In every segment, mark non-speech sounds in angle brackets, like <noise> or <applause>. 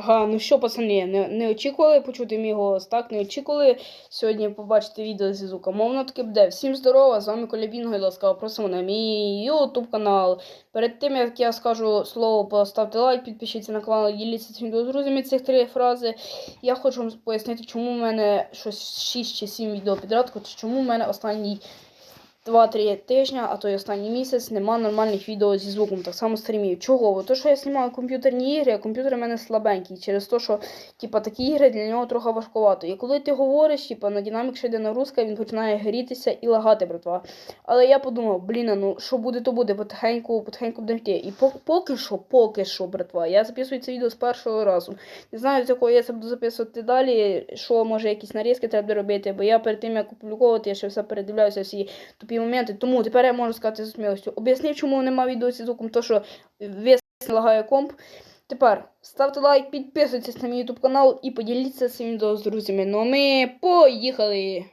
Ага, ну що, пацани, не, не очікували почути мій голос, так? Не очікували сьогодні побачити відео зі звуком. Мовно таки буде. Всім здорова, з вами Коля Бінго і ласкаво просимо на мій YouTube канал. Перед тим як я скажу слово, поставте лайк, підпишіться на канал, діліться цим з друзями цих три фрази. Я хочу вам пояснити, чому в мене щось 6 чи 7 відео підряд, хоч чому в мене останній 2-3 тижні, а то й останній місяць нема нормальних відео зі звуком, так само стрімів. Чого? Бо То, що я знімаю комп'ютерні ігри, а комп'ютер у мене слабенький, через те, що типа, такі ігри для нього трохи важкувато. І коли ти говориш, типа, на динамік ще йде нагрузка, він починає грітися і лагати, братва. Але я подумав, блін, ну що буде, то буде, потихеньку, потихеньку будемо йти. І по- поки що, поки що, братва, я записую це відео з першого разу. Не знаю, з якого я це буду записувати далі, що може якісь нарізки треба робити, бо я перед тим, як опубліковувати, я ще все передивляюся всі тупі моменти. Тому тепер я можу сказати з смілостю. Об'яснив, чому нема відео зі звуком, то що весь лагає комп. Тепер ставте лайк, підписуйтесь на мій YouTube канал і поділіться цим відео з друзями. Ну а ми поїхали!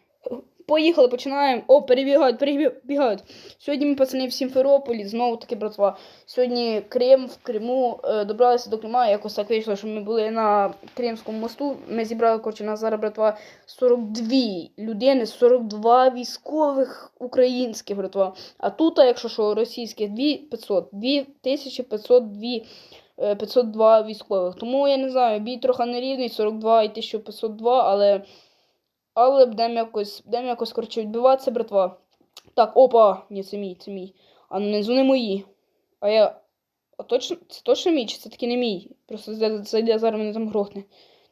Поїхали, починаємо. О, перебігають, перебігають. Сьогодні ми пацани в Сімферополі, знову таки, братва. Сьогодні Крим в Криму е, добралися до Крима. Якось так вийшло, що ми були на Кримському мосту. Ми зібрали, коротше, нас зараз, братва, 42 людини, 42 військових українських, братва. А тут, якщо що, російських 2500, 2502 е, 502 військових. Тому я не знаю, бій трохи нерівний, 42 і 1502, але. Але будемо якось, будемо якось коротше відбиватися, братва. Так, опа! Ні, це мій, це мій. А внизу не мої. А я. А точно, це точно мій, чи це таки не мій? Просто зайде, зараз мене там грохне.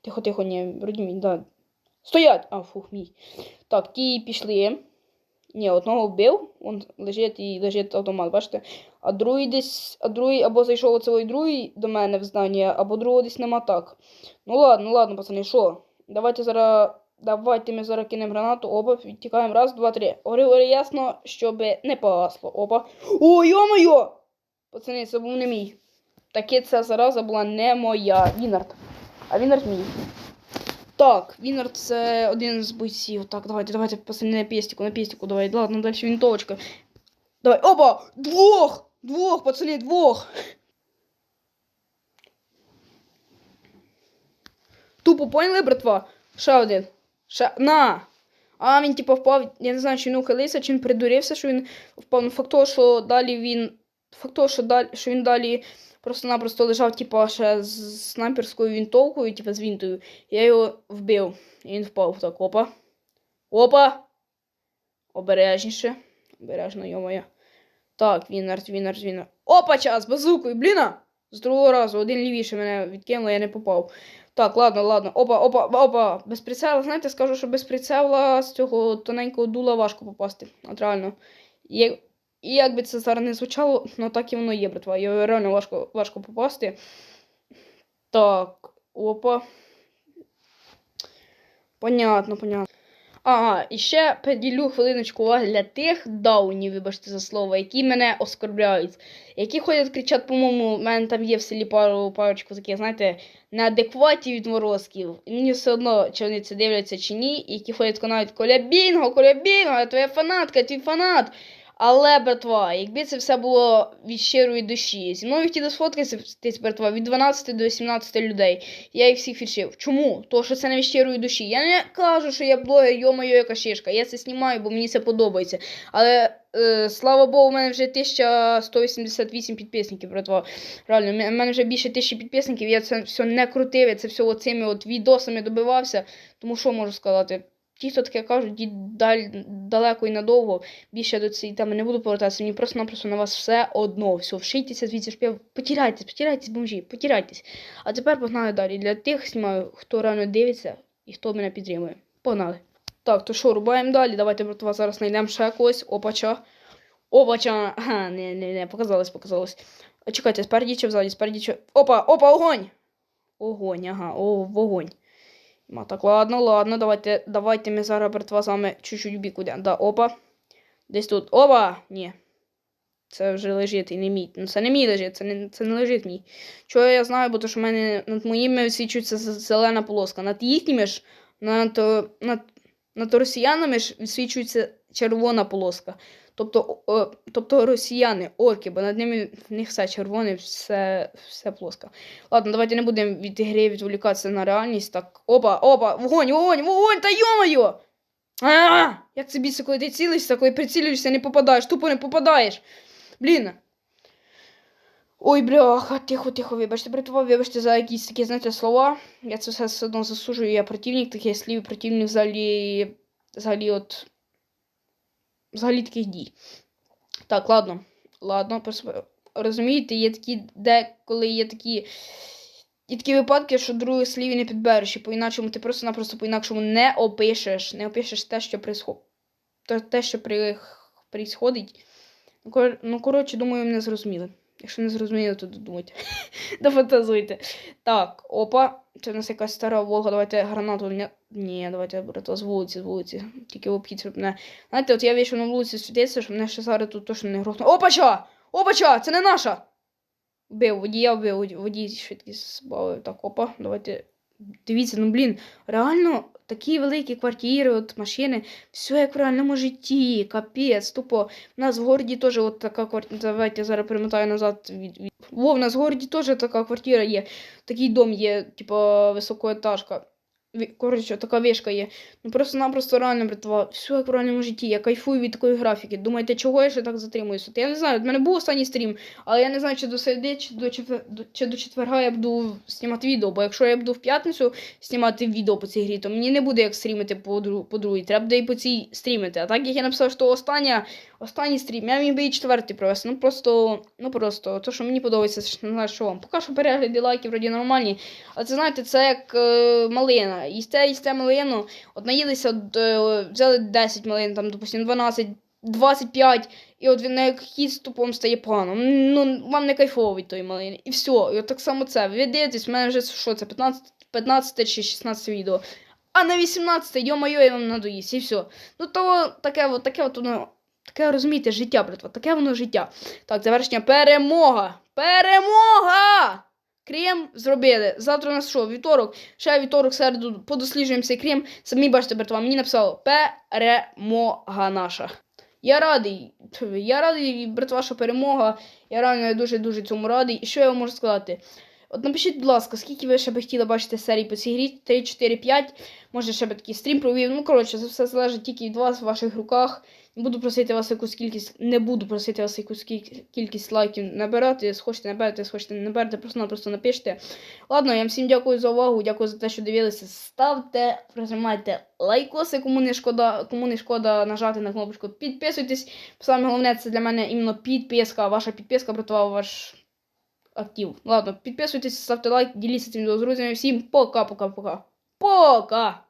Тихо, тихо, ні, вроді мій, да. Стоять! А, фух, мій. Так, ті пішли. Ні, одного вбив, он лежить і лежить автомат, бачите? А другий десь, а другий або зайшов оцей другий до мене в здання, або другого десь нема так. Ну ладно, ладно, пацани, що? Давайте зараз. Давайте ми зараз кинемо гранату, оба відтікаємо. Раз, два, три. Гори, гори ясно, щоб не погасло. Опа. О, йо-моє! Пацани, це був не мій. Таке ця зараза була не моя. Вінард. А Вінард мій. Так, Вінард це один з бойців. Так, давайте, давайте, пацани, на пестику, на пестику, давай. Ладно, далі вінтовочка. Давай, опа! Двох! Двох, пацани, двох! Тупо поняли, братва? Ще один. Ще... На! А він типу впав. Я не знаю, чи він ухилився, чи він придурився, що він впав. Ну, факт того, що далі він. Факт того, що далі, що він далі просто-напросто лежав, типу, ще з снайперською вінтовкою, типу, з вінтою. Я його вбив. І він впав. Так, опа. Опа! Обережніше. Обережно, йомоє. Так, Вінард, Вінард, Вінард. Опа, час, базукою, бліна! З другого разу, один лівіше мене відкинуло, я не попав. Так, ладно, ладно. Опа, опа, опа. Без прицела, знаєте, скажу, що без прицела з цього тоненького дула важко попасти. От реально. Є... І як би це зараз не звучало, ну так і воно є, братва. Його реально важко, важко попасти. Так, опа. Понятно, понятно. Ага, і ще поділю хвилиночку уваги для тих даунів, вибачте за слово, які мене оскорбляють, які ходять кричать, по-моєму, в мене там є в селі пару парочку таких, знаєте, неадекватів відморозків. І мені все одно, чи вони це дивляться чи ні, і які ходять канають Коля Бінго, Коля Бінго, я твоя фанатка, твій фанат. Але, братва, якби це все було від щирої душі, зі мною хотіли сфоткатися, братва, від 12 до 17 людей. Я їх всіх фішив. Чому? Тому що це не від щирої душі. Я не кажу, що я блогер, йо-моє, яка шишка. Я це знімаю, бо мені це подобається. Але, е, слава Богу, у мене вже 1188 підписників, братва. Реально, в мене вже більше тисячі підписників, я це все не крутив, я це все оцими от відосами добивався. Тому що можу сказати? Ті, хто таке кажуть, даль, далеко і надовго, більше до цієї теми не буду повертатися. Мені просто-напросто на вас все одно. Все, вшийтеся звідси шпів, потіряйтесь, потіряйтесь, бомжі, потіряйтесь. А тепер погнали далі. Для тих знімаю, хто реально дивиться і хто мене підтримує. Погнали. Так, то що, рубаємо далі. Давайте, братва, зараз знайдемо ще когось. Опача. Опача. Ага, не, не, не, показалось, показалось. Чекайте, спереді чи взаді, спереді чи. Опа, опа, огонь! Огонь, ага, о, вогонь. Ну, так, ладно, ладно, давайте, давайте ми зараз, братва, з вами чуть-чуть бік уйдемо. Да, опа. Десь тут. Опа! Ні. Це вже лежить і не мій. Ну, це не мій лежить, це не, це не лежить мій. Чого я знаю, бо то, що в мене над моїми висвічується з- зелена полоска. Над їхніми ж, над, над, над росіянами ж висвічується червона полоска. Тобто, о, тобто росіяни, орки, бо над ними в них все червоне, все, все плоско. Ладно, давайте не будемо від ігри відволікатися на реальність. Так, опа, опа, вогонь, вогонь, вогонь, та йомаю! А, як це біситься, коли ти цілишся, коли прицілюєшся, не попадаєш, тупо не попадаєш. Блін. Ой, бляха, тихо, тихо, вибачте, братва, вибачте за якісь такі, знаєте, слова. Я це все одно засуджую, я противник таких слів, противник взагалі, взагалі от, взагалі таких дій. Так, ладно, ладно, розумієте, є такі, деколи є такі, є такі випадки, що других слів не підбереш, і по-інакшому ти просто-напросто по-інакшому не опишеш, не опишеш те, що присхо... те- що при... происходить. Ну, ну, коротше, думаю, мене зрозуміли. Якщо не зрозуміли, то додумайте. <laughs> Дофантазуйте. Так, опа. Це в нас якась стара Волга. Давайте гранату. Ні, давайте брата з вулиці, з вулиці. Тільки в обхід, щоб мене. Знаєте, от я вийшов на вулиці світитися, щоб мене ще зараз тут точно не грохнуло. Опача! Опача! Це не наша! Вбив, водія вбив, водій швидкість збавив. Так, опа, давайте. Дивіться, ну блін, реально такі великі квартири, от машини, все як в реальному житті, капець, тупо. У нас в городі теж от така квартира. Давайте я зараз перемотаю назад. Во, в нас в городі теж така квартира є. Такий дом є, типу, високоетажка. Коротше, така вишка є. Ну просто-напросто реально, братва, все як в реальному житті. Я кайфую від такої графіки. Думаєте, чого я ще так затримуюся? Я не знаю, в мене був останній стрім, але я не знаю, чи до середи, чи до, четвер... чи до четверга я буду знімати відео. Бо якщо я буду в п'ятницю знімати відео по цій грі, то мені не буде як стрімити по, дру... по другій. Треба буде і по цій стрімити. А так як я написав, що остання, останній стрім, я міг би і четвертий провести. Ну просто, ну просто, то, що мені подобається, не знаю, що вам. Поки що перегляди лайки вроді нормальні. Але це знаєте, це як е, малина. Їсте, їсте малину, от наїлися, от, е, взяли 10 малин, там, допустим, 12, 25, і от він на якийсь тупом стає паном. Ну, вам не кайфово від тої малини. І все. І от так само це. Ви дивитесь, в мене вже що це, 15, 15 чи 16 відео. А на 18, йо-моє, я вам надоїсть, і все. Ну, то таке, от, таке от воно. Таке розумієте, життя, братва, таке воно життя. Так, завершення. Перемога! Перемога! Крем зробили. Завтра у нас що? Вівторок. Ще вівторок, середу подосліджуємо цей крем. Самі бачите, братва, мені написало перемога наша. Я радий. Я радий, братва, що перемога. Я реально дуже-дуже цьому радий. І що я вам можу сказати? От напишіть, будь ласка, скільки ви ще би хотіли бачити серій по цій грі? 3, 4, 5. Може, ще би такий стрім провів. Ну, коротше, це все залежить тільки від вас, в ваших руках. Не буду просити вас якусь кількість, не буду просити вас якусь кількість лайків набирати. Схочете наберете, схочете не наберете, просто-напросто напишите. Ладно, я вам всім дякую за увагу, дякую за те, що дивилися. Ставте, прожимайте лайкоси, кому не шкода, кому не шкода нажати на кнопочку. Підписуйтесь. Саме головне, це для мене іменно підписка. Ваша підписка, братва, ваш актив. Ладно, підписуйтесь, ставте лайк, діліться цим відео з друзями. Всім пока-пока-пока. Пока!